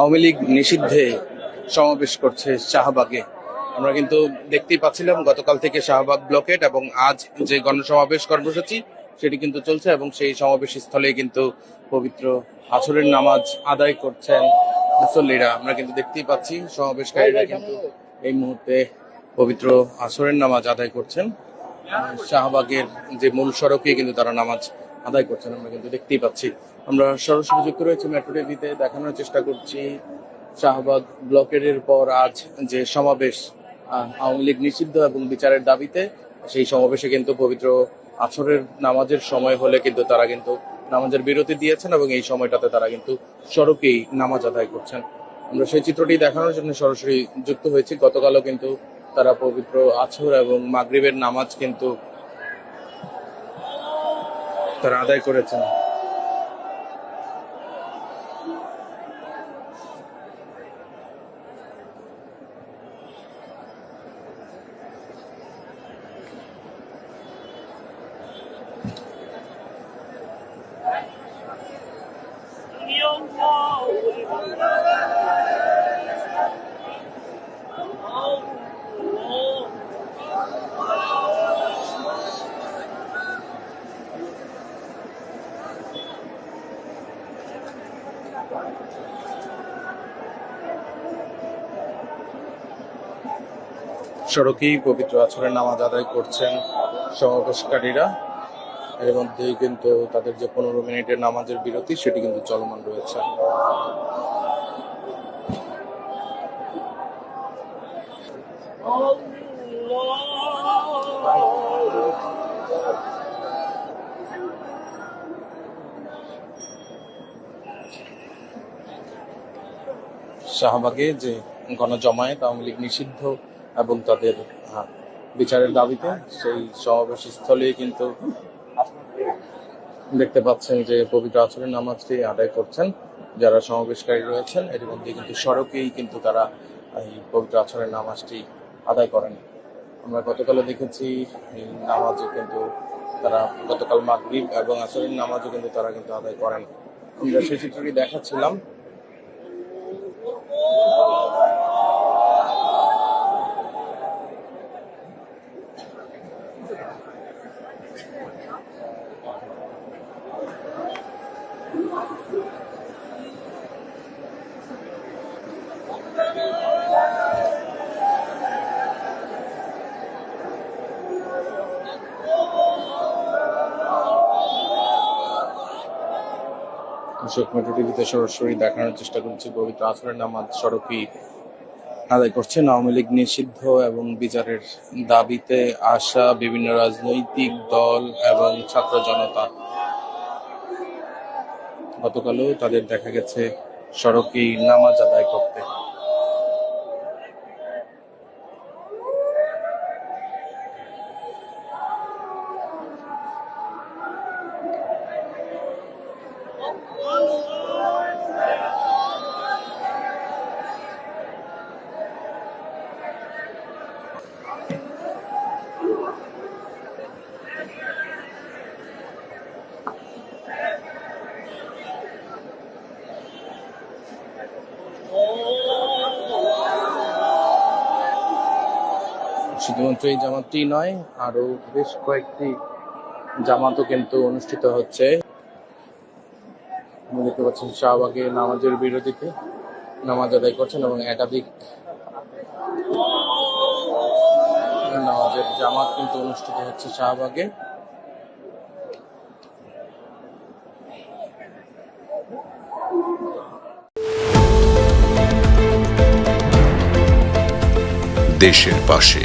আওয়ামী লীগ নিষিদ্ধে সমাবেশ করছে শাহবাগে। আমরা কিন্তু দেখতেই পাচ্ছিলাম গতকাল থেকে শাহবাগ ব্লকেট এবং আজ যে গণসমাবেশ কর্মসূচি, সেটি কিন্তু চলছে এবং সেই সমাবেশ স্থলে কিন্তু পবিত্র আসরের নামাজ আদায় করছেন মুসল্লিরা। আমরা কিন্তু দেখতেই পাচ্ছি সমাবেশকারীরা কিন্তু এই মুহূর্তে পবিত্র আসরের নামাজ আদায় করছেন। শাহবাগের যে মূল সড়কে কিন্তু তারা নামাজ আদায় করছেন, আমরা কিন্তু দেখতেই পাচ্ছি। আমরা সরাসরি যুক্ত রয়েছে মেট্রো টিভিতে দেখানোর চেষ্টা করছি শাহবাগ ব্লকের পর আজ যে সমাবেশ আওয়ামী লীগ নিষিদ্ধ এবং বিচারের দাবিতে, সেই সমাবেশে কিন্তু পবিত্র আসরের নামাজের সময় হলে কিন্তু তারা কিন্তু নামাজের বিরতি দিয়েছেন এবং এই সময়টাতে তারা কিন্তু সড়কেই নামাজ আদায় করছেন। আমরা সেই চিত্রটি দেখানোর জন্য সরাসরি যুক্ত হয়েছি। গতকালও কিন্তু তারা পবিত্র আছর এবং মাগরিবের নামাজ কিন্তু তারা আদায় করেছেন। সড়কেই পবিত্র আছরের নামাজ আদায় করছেন সমাবেশকারীরা। এর মধ্যেই কিন্তু তাদের যে পনেরো মিনিটের নামাজের বিরতি, সেটি কিন্তু চলমান রয়েছে। শাহবাগে যে গণজমায়েত আওয়ামী লীগ নিষিদ্ধ এবং তাদের বিচারের দাবিতে সেই সমাবেশ স্থলে কিন্তু দেখতে পাচ্ছেন যে পবিত্র আচরণ নামাজটি আদায় করছেন, যারা সমাবেশকারী রয়েছেন, এর মধ্যে কিন্তু সড়কেই কিন্তু তারা এই পবিত্র আচরণের নামাজটি আদায় করেন। আমরা গতকালে দেখেছি, এই নামাজে কিন্তু তারা, গতকাল মাগরিব এবং আসরের নামাজও কিন্তু তারা কিন্তু আদায় করেন। আমরা সেই চিত্রটি দেখাচ্ছিলাম। সরাসরি দেখানোর চেষ্টা করছি। পবিত্র আসরের নামাজ সড়কই আদায় করছেন আওয়ামী লীগ নিষিদ্ধ এবং বিচারের দাবিতে আসা বিভিন্ন রাজনৈতিক দল এবং ছাত্র জনতা। গতকালও তাদের দেখা গেছে সড়কেই নামাজ আদায় করতে। শুধুমাত্র এই জামাতটি নয় আরও বেশ কয়েকটি জামাতও কিন্তু অনুষ্ঠিত হচ্ছে। দেখতে পাচ্ছেন শাহবাগে নামাজের বিরতিতে নামাজ আদায় করছেন এবং একাধিক নামাজের জামাত কিন্তু অনুষ্ঠিত হচ্ছে শাহবাগে। দেশের পাশে